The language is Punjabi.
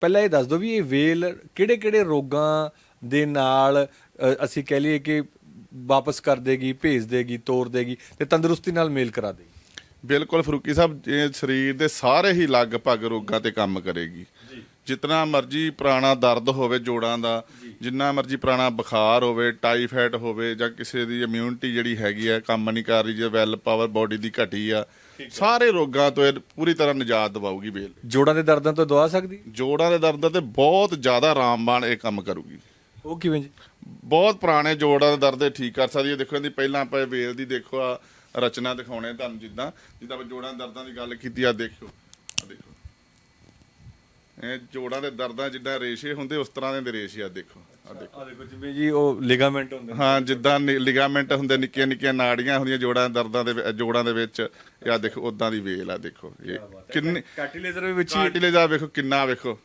ਪਹਿਲਾਂ ਇਹ ਦੱਸ ਦਿਓ ਵੀ ਇਹ ਵੇਲ ਕਿਹੜੇ-ਕਿਹੜੇ ਰੋਗਾਂ ਦੇ ਨਾਲ ਅਸੀਂ ਕਹਿ ਲਈਏ ਕਿ ਵਾਪਸ ਕਰ ਦੇਗੀ ਭੇਜ ਦੇਗੀ ਤੋੜ ਦੇਗੀ ਤੇ ਤੰਦਰੁਸਤੀ ਨਾਲ ਮੇਲ ਕਰਾ ਦੇਗੀ। ਬਿਲਕੁਲ ਫਰੂਕੀ ਸਾਹਿਬ ਇਹ ਸਰੀਰ ਦੇ ਸਾਰੇ ਹੀ ਲਗਭਗ ਰੋਗਾਂ ਤੇ ਕੰਮ ਕਰੇਗੀ। ਜਿਤਨਾ ਮਰਜ਼ੀ ਪੁਰਾਣਾ ਦਰਦ ਹੋਵੇ ਜੋੜਾਂ ਦਾ ਜਿੰਨਾ ਮਰਜ਼ੀ ਪੁਰਾਣਾ ਬੁਖਾਰ ਹੋਵੇ ਟਾਈਫਾਇਡ ਹੋਵੇ ਜਾਂ ਕਿਸੇ ਦੀ ਇਮਿਊਨਿਟੀ ਜਿਹੜੀ ਹੈਗੀ ਆ ਕੰਮ ਨਹੀਂ ਕਰ ਰਹੀ ਜੇ ਵੈਲ ਪਾਵਰ ਬਾਡੀ ਦੀ ਘਟੀ ਆ ਸਾਰੇ ਰੋਗਾਂ ਤੋਂ ਇਹ ਪੂਰੀ ਤਰ੍ਹਾਂ ਨਿਜਾਤ ਦਿਵਾਊਗੀ ਬੇਲ। ਜੋੜਾਂ ਦੇ ਦਰਦਾਂ ਤੋਂ ਦਵਾ ਸਕਦੀ? ਜੋੜਾਂ ਦੇ ਦਰਦ ਤੇ ਬਹੁਤ ਜ਼ਿਆਦਾ ਆਰਾਮਬਾਨ ਇਹ ਕੰਮ ਕਰੂਗੀ। ਉਹ ਕਿਵੇਂ ਜੀ? ਬਹੁਤ ਪੁਰਾਣੇ ਜੋੜਾਂ ਦੇ ਦਰਦ ਇਹ ਠੀਕ ਕਰ ਸਕਦੀ ਹੈ। ਦੇਖੋ ਇਹਦੀ ਪਹਿਲਾਂ ਆਪਾਂ ਇਹ ਵੇਲ ਦੀ ਦੇਖੋ ਆ ਰਚਨਾ ਦਿਖਾਉਣੇ ਤੁਹਾਨੂੰ ਜਿੱਦਾਂ ਜਿੱਦਾਂ ਆਪਾਂ ਜੋੜਾਂ ਦੇ ਦਰਦਾਂ ਦੀ ਗੱਲ ਕੀਤੀ ਆ ਦੇਖੋ ਆ ਦੇਖੋ ਇਹ ਜੋੜਾਂ ਦੇ ਦਰਦਾਂ ਜਿੱਦਾਂ ਰੇਸ਼ੇ ਹੁੰਦੇ ਉਸ ਤਰ੍ਹਾਂ ਦੇ ਰੇਸ਼ੇ ਆ ਦੇਖੋ ਆ ਦੇਖੋ। ਆ ਦੇਖੋ ਜਿਵੇਂ ਜੀ ਉਹ ਲਿਗਾਮੈਂਟ ਹੁੰਦੇ ਨੇ। ਹਾਂ ਜਿੱਦਾਂ ਲਿਗਾਮੈਂਟ ਹੁੰਦੇ ਨਿੱਕੀਆਂ ਨਿੱਕੀਆਂ ਨਾੜੀਆਂ ਹੁੰਦੀਆਂ ਜੋੜਾਂ ਦੇ ਦਰਦਾਂ ਦੇ ਵਿੱਚ- ਜੋੜਾਂ ਦੇ ਵਿੱਚ ਇਹ ਆ ਦੇਖੋ ਉਦਾਂ ਦੀ ਵੇਲ ਆ ਦੇਖੋ। ਇਹ ਕਿੰਨੀ ਕਾਰਟਿਲੇਜਰ ਵੀ ਵਿੱਚ ਹੀ ਕਾਰਟਿਲੇਜ ਆ ਵੇਖੋ ਕਿੰਨਾ ਵੇਖੋ।